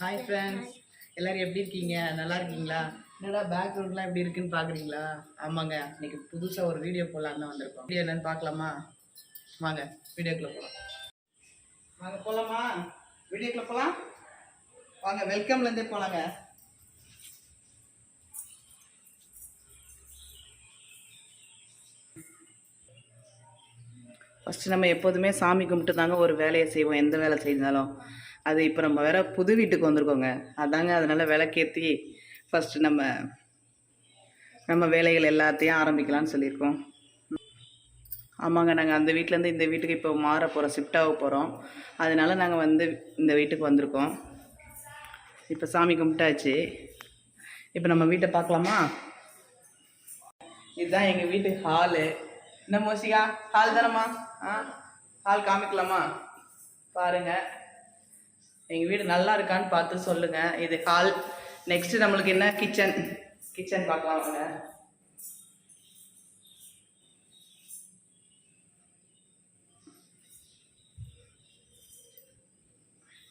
Hi friends எல்லாரும் எப்படி இருக்கீங்க? நல்லா இருக்கீங்களா? என்னடா பேக்ரவுண்ட்லாம் எப்படி இருக்குன்னு பார்க்குறீங்களா ஆமாங்க இன்னைக்கு புதுசாக ஒரு வீடியோ போடலான்னு தான் வந்திருக்கோம். வீடியோ என்னன்னு பார்க்கலாமா வாங்க வீடியோக்குள்ளே போகலாம் வாங்க போகலாமா வீடியோக்குள்ளே போகலாம் வாங்க வெல்கம்லேருந்தே போகலாங்க ஃபஸ்ட்டு நம்ம எப்போதுமே சாமி கும்பிட்டு தாங்க ஒரு வேலையை செய்வோம். எந்த வேலை செஞ்சாலும் அது இப்போ நம்ம வேற புது வீட்டுக்கு வந்திருக்கோங்க. அதாங்க அதனால் விளக்கேற்றி ஃபஸ்ட்டு நம்ம நம்ம வேலைகள் எல்லாத்தையும் ஆரம்பிக்கலாம்னு சொல்லியிருக்கோம். ஆமாங்க நாங்கள் அந்த வீட்டிலேருந்து இந்த வீட்டுக்கு இப்போ மாற போகிறோம் ஷிஃப்டாக போகிறோம் அதனால் நாங்கள் வந்து இந்த வீட்டுக்கு வந்திருக்கோம். இப்போ சாமி கும்பிட்டாச்சு. இப்போ நம்ம வீட்டை பார்க்கலாமா? இதுதான் எங்கள் வீட்டு ஹாலு என்ன மோசிகா? ஹால் தானம்மா? ஆ ஹால் காமிக்கலாமா? பாருங்க. எங்கள் வீடு நல்லா இருக்கான்னு பார்த்து சொல்லுங்க. இது ஹால் நெக்ஸ்ட் நம்மளுக்கு என்ன? கிச்சன் கிச்சன் பார்க்கலாம் வாங்க.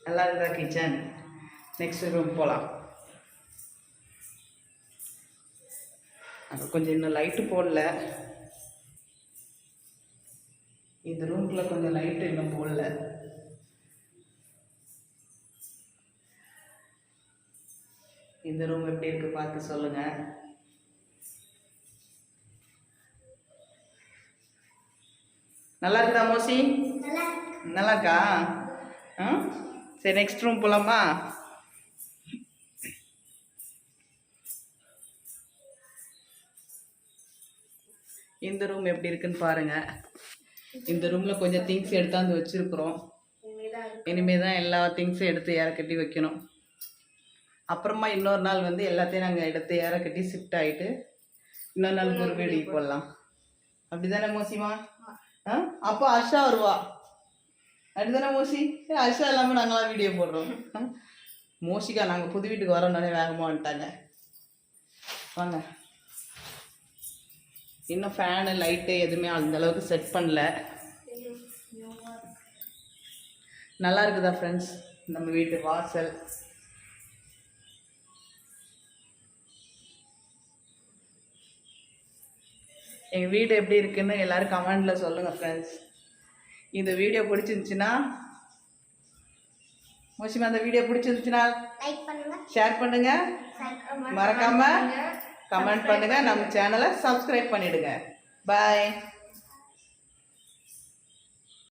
நல்லா இருக்குதா கிச்சன் நெக்ஸ்ட் ரூம் போகலாம் அங்கே கொஞ்சம் இன்னும் லைட்டு போடல. இந்த ரூம்குள்ளே கொஞ்சம் லைட்டு இன்னும் போடல. இந்த ரூம் எப்படி இருக்கு பார்த்து சொல்லுங்க. நல்லா இருக்குதா மோசி? நல்லா இருக்கா. ஆ? சரி நெக்ஸ்ட் ரூம் போகலாமா இந்த ரூம் எப்படி இருக்குன்னு பாருங்க. இந்த ரூம்ல கொஞ்சம் திங்ஸ் எடுத்தாந்து வச்சிருக்கிறோம். இனிமே தான் எல்லா திங்ஸும் எடுத்து ஏற கட்டி வைக்கணும்? அப்புறமா இன்னொரு நாள் வந்து எல்லாத்தையும் நாங்கள் எடுத்து ஏற கட்டி ஷிஃப்ட் ஆகிட்டு இன்னொரு நாள் ஒரு வீடுக்கு போடலாம். அப்படிதானே மோசிமா? ஆ? அப்போ அர்ஷா வருவா. அப்படிதானே மோசி? ஏ, அர்ஷா இல்லாமல் நாங்களாம் வீடியோ போடுறோம். மோசிக்கா மோசிகா நாங்கள் புது வீட்டுக்கு வரோன்னே வேகமாக வந்துட்டாங்க. வாங்க. இன்னும் ஃபேனு லைட்டு எதுவுமே அந்த அளவுக்கு செட் பண்ணல. நல்லா இருக்குதா ஃப்ரெண்ட்ஸ் நம்ம வீட்டு வாசல். எங்கள் வீடு எப்படி இருக்குன்னு எல்லாரும் கமெண்டில் சொல்லுங்கள் ஃப்ரெண்ட்ஸ் இந்த வீடியோ பிடிச்சிருந்துச்சுன்னா மோசிமா அந்த வீடியோ பிடிச்சிருந்துச்சுன்னா ஷேர் பண்ணுங்க. மறக்காம கமெண்ட் பண்ணுங்க. நம்ம சேனலை சப்ஸ்கிரைப் பண்ணிடுங்க. பாய்